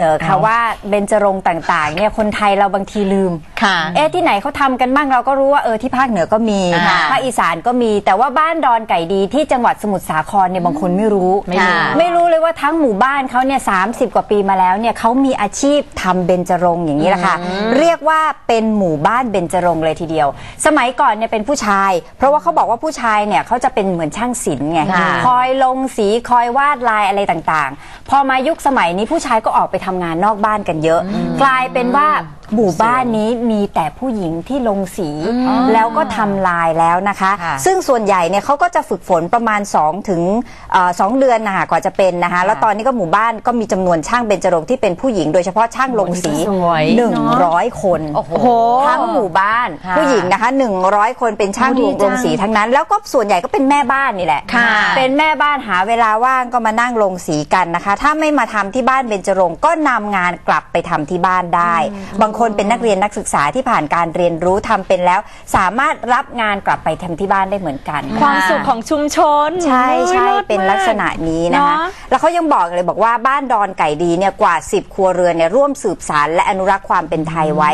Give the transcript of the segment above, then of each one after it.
เออค่ะว่าเบญจรงค์ต่างๆเนี่ยคนไทยเราบางทีลืม ค่ะ เอ๊ะที่ไหนเขาทำกันบ้างเราก็รู้ว่าเออที่ภาคเหนือก็มีค่ะ ภาคอีสานก็มี แต่ว่าบ้านดอนไก่ดีที่จังหวัดสมุทรสาครเนี่ยบางคนไม่รู้ ไม่รู้ไม่รู้เลยว่าทั้งหมู่บ้านเขาเนี่ยสามสิบกว่าปีมาแล้วเนี่ยเขามีอาชีพทำเบญจรงค์อย่างนี้แหละค่ะ เรียกว่าเป็นหมู่บ้านเบญจรงค์เลยทีเดียว สมัยก่อนเนี่ยเป็นผู้ชาย เพราะว่าเขาบอกว่าผู้ชายเนี่ยเขาจะเป็นเหมือนช่างศิลป์ไงค่ะ คอยลงสีคอยวาดลายอะไรต่างๆ พอมายุคสมัยนี้ผู้ชายก็ออกไปทำงานนอกบ้านกันเยอะ กลายเป็นว่า หมู่บ้านนี้มีแต่ผู้หญิงที่ลงสีแล้วก็ทำลายแล้วนะคะ ค่ะซึ่งส่วนใหญ่เนี่ยเขาก็จะฝึกฝนประมาณ2ถึงเอ่อสองเดือนนะคะกว่าจะเป็นนะคะ แล้วตอนนี้ก็หมู่บ้านก็มีจำนวนช่างเบญจรงค์ที่เป็นผู้หญิงโดยเฉพาะช่างลงสี สวย100 คนโอ้โหทั้งหมู่บ้านค่ะผู้หญิงนะคะ 100 คนเป็นช่างโอ้ดีลงลงสีจัง ทั้งนั้น แล้วก็ส่วนใหญ่ก็เป็นแม่บ้านนี่แหละ ค่ะเป็นแม่บ้านหาเวลาว่างก็มานั่งลงสีกันนะคะ ถ้าไม่มาทำที่บ้านเบญจรงค์ก็นำงานกลับไปทำที่บ้านได้ บางคนเป็นนักเรียนนักศึกษาที่ผ่านการเรียนรู้ทำเป็นแล้ว สามารถรับงานกลับไปทำที่บ้านได้เหมือนกัน ความสุขของชุมชนใช่ใช่ฮ้ยลิศเป็นมากลักษณะนี้นะคะ เนอะ แล้วเขายังบอกเลยบอกว่าบ้านดอนไก่ดีเนี่ยกว่า 10 ครัวเรือนเนี่ยร่วมสืบสารและอนุรักษ์ความเป็นไทยไว้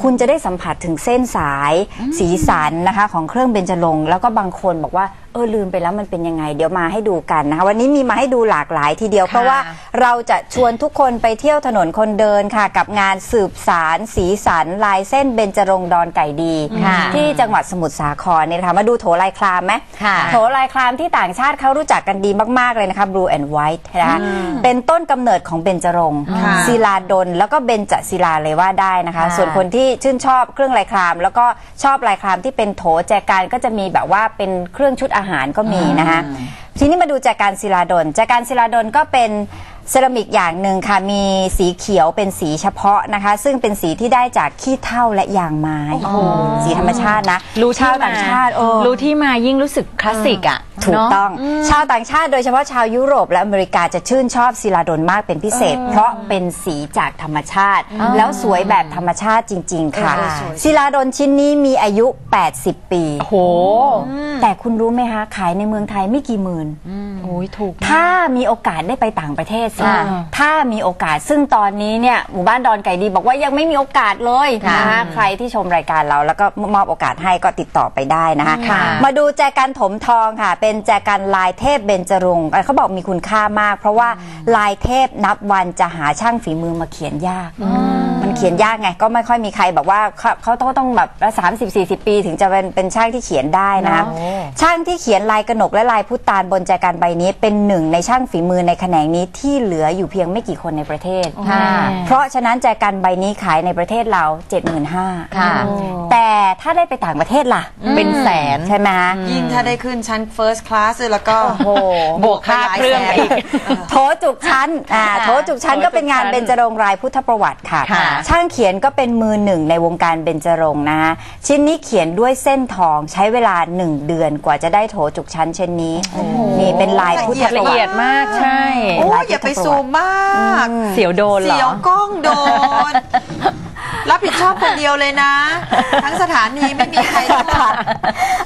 คุณจะได้สัมผัสถึงเส้นสาย สีสันนะคะ ของเครื่องเบญจรงค์แล้วก็บางคนบอกว่า เออลืมไปแล้วมันเป็นยังไง เดี๋ยวมาให้ดูกันนะคะวันนี้มีมาให้ดูหลากหลายทีเดียว เพราะว่าเราจะชวนทุกคนไปเที่ยวถนนคนเดินค่ะ กับงานสืบสารสีสันลายเส้นเบญจรงค์ดอนไก่ดีค่ะที่จังหวัดสมุทรสาครเนี่ยนะคะมาดูโถลายคลามไหมค่ะโถลายคลามที่ต่างชาติเขารู้จักกันดีมาก ๆ เลยนะคะ blue and white นะคะเป็นต้นกำเนิดของเบญจรงค์ค่ะศิลาดลแล้วก็เบญจศิลาเลยว่าได้นะคะค่ะส่วนคนที่ชื่นชอบเครื่องลายคลาม แล้วก็ชอบลายคลามที่เป็นโถแจกันก็จะมีแบบว่าเป็นเครื่องชุดอาหารก็มีนะคะทีนี้มาดูแจกันศิลาดลแจกันศิลาดลก็เป็นเซรามิกอย่างหนึ่งค่ะ มีสีเขียวเป็นสีเฉพาะนะคะ ซึ่งเป็นสีที่ได้จากขี้เถ้าและยางไม้ สีธรรมชาตินะ รู้ที่ชาวมาต่างชาติเออรู้ที่มายิ่งรู้สึกคลาสสิกอะ ถูกเนาะต้อง ชาวต่างชาติโดยเฉพาะชาวยุโรปและอเมริกาจะชื่นชอบศิลาดลมากเป็นพิเศษ เพราะเป็นสีจากธรรมชาติ แล้วสวยแบบธรรมชาติจริง ๆ ค่ะเออสวยศิลาดลชิ้นนี้มีอายุ 80 ปี โอ้โห แต่คุณรู้ไหมคะ ขายในเมืองไทยไม่กี่หมื่น โอ้ยถูก ถ้ามีโอกาสได้ไปต่างประเทศสิค่ะถ้ามีโอกาสซึ่งตอนนี้เนี่ยหมู่บ้านดอนไก่ดีบอกว่ายังไม่มีโอกาสเลยค่ะนะคะใครที่ชมรายการเราแล้วก็มอบโอกาสให้ก็ติดต่อไปได้นะคะค่ะ มาดูแจกันถมทองค่ะ เป็นแจกันลายเทพเบญจรงค์เอ่อเขาบอกมีคุณค่ามาก เพราะว่าลายเทพนับวันจะหาช่างฝีมือมาเขียนยาก มันเขียนยากไงก็ไม่ค่อยมีใครแบบว่าเขาเขาต้องต้องแบบสามสิบสี่สิบปีถึงจะเป็นเป็นช่างที่เขียนได้นะคะโอ้ช่างที่เขียนลายกระหนกและลายพุตานบนแจกันใบนี้เป็นหนึ่งในช่างฝีมือในแขนงนี้ที่เหลืออยู่เพียงไม่กี่คนในประเทศค่ะเพราะฉะนั้นแจกันใบนี้ขายในประเทศเรา 75,000ค่ะแต่ถ้าได้ไปต่างประเทศล่ะ เป็นแสนใช่ไหมยิ่งถ้าได้ขึ้นชั้น first class เลยแล้วก็โอ้โหบวกค่าเครื่องไปอีกโถจุกชั้นอ่าโถจุกชั้นก็เป็นงานเบญจรงค์รายพุทธประวัติค่ะค่ะ ช่างเขียนก็เป็นมือหนึ่งในวงการเบญจรงค์นะคะชิ้นนี้เขียนด้วยเส้นทองใช้เวลาหนึ่งเดือนกว่าจะได้โถจุกชั้นเช่นนี้นี่เป็นลายพุทธปละระวัเอียดติมากใช่ โอ้ยอย่าไปซูมมากเสียวโดนเหรอเสียวกล้องโดน รับผิดชอบคนเดียวเลยนะ ทั้งสถานีไม่มีใครรู้ค่ะ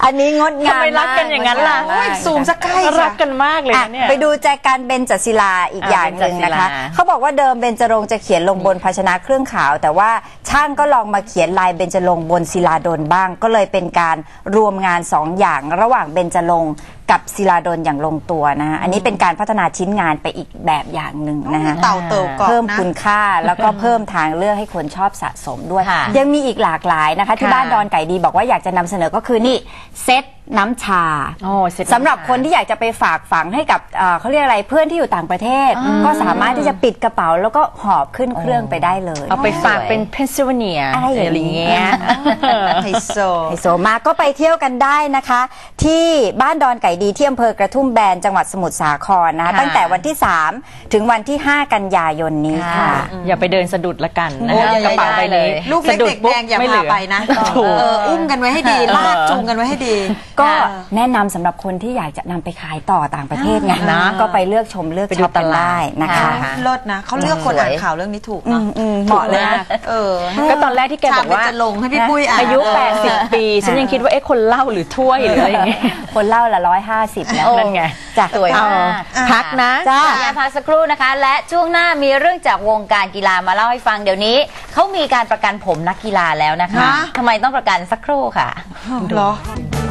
อันนี้งดงามทำไมรักกันอย่างนั้นล่ะมกโอ้ยซูมสักใกล้รัจ้ะกกันมากเลยอะนะเนี่ย ไปดูแจกันเบญจศิลาอีกอะอย่างหนึ่งนะคะ เบญจศิลา เขาบอกว่าเดิมเบญจรงค์จะเขียนลงบนภาชนะเครื่องขาว แต่ว่าช่างก็ลองมาเขียนลายเบญจรงค์บนศิลาดลบ้าง ก็เลยเป็นการรวมงานสองอย่างระหว่างเบญจรงค์กับศิลาดลอย่างลงตัวนะคะอันนี้เป็นการพัฒนาชิ้นงานไปอีกแบบอย่างหนึ่งนะคะเต่าเติบกรอบเพิ่มนะคุณค่าแล้วก็เพิ่มทางเลือกให้คนชอบสะสมด้วย ค่ะยังมีอีกหลากหลายนะคะ ที่ค่ะ บ้านดอนไก่ดีบอกว่าอยากจะนำเสนอก็คือนี่เซต น้ำชาโอ้เซ็ตน้ำชาสำหรับคนที่อยากจะไปฝากฝังให้กับเอ่อเขาเรียกอะไรเพื่อนที่อยู่ต่างประเทศ ก็สามารถที่จะปิดกระเป๋าแล้วก็หอบขึ้นเครื่องไปได้เลยเอาไปฝากเป็นเพนซิลเวเนียอะไรอย่างเงี้ย ไฮโซ ไฮโซมากก็ไปเที่ยวกันได้นะคะ ที่บ้านดอนไก่ดีที่อำเภอกระทุ่มแบนจังหวัดสมุทรสาครนะคะค่ะ ตั้งแต่วันที่ 3 ถึงวันที่ 5 กันยายนนี้ค่ะอย่าไปเดินสะดุดละกันนะโอ้คะยกระเป๋าใบนี้ลูกเล็กสะดุเด็กปุ๊แดบงอย่าไม่เหพาลือไปนะถูกเออ อุ้มกันไว้ให้ดี ลากจูงกันไว้ให้ดีก็ค่ะแนะนำสำหรับคนที่อยากจะนำไปขายต่อต่างประเทศไงนะ ก็ไปเลือกชมเลือกไปดูช็อปกันตลาดได้นะคะ ค่ะ เลิศนะเขาเลือกคนอ่านข่าวเรื่องนี้ถูกอืเนาะมอืมเหมาะเลยนะ เออก็ตอนแรกที่แกบอกว่าชมเป็นจะลงให้พี่ปุ้ยอ่านอายุ80 ปี ฉันยังคิดว่าเอ๊ะคนเล่าหรือถ้วยหรืออะไรอย่างเงี้ย คนเล่าละร้อยห้าสิบแล้วนั่นไง จ้ะสวยมากเอาพักนะ จ้าขออนุญาตพักสักครู่นะคะ และช่วงหน้ามีเรื่องจากวงการกีฬามาเล่าให้ฟังเดี๋ยวนี้เขามีการประกันผมนักกีฬาแล้วนะคะฮะ ทำไมต้องประกันสักครู่ค่ะ เหรอ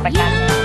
ประกัน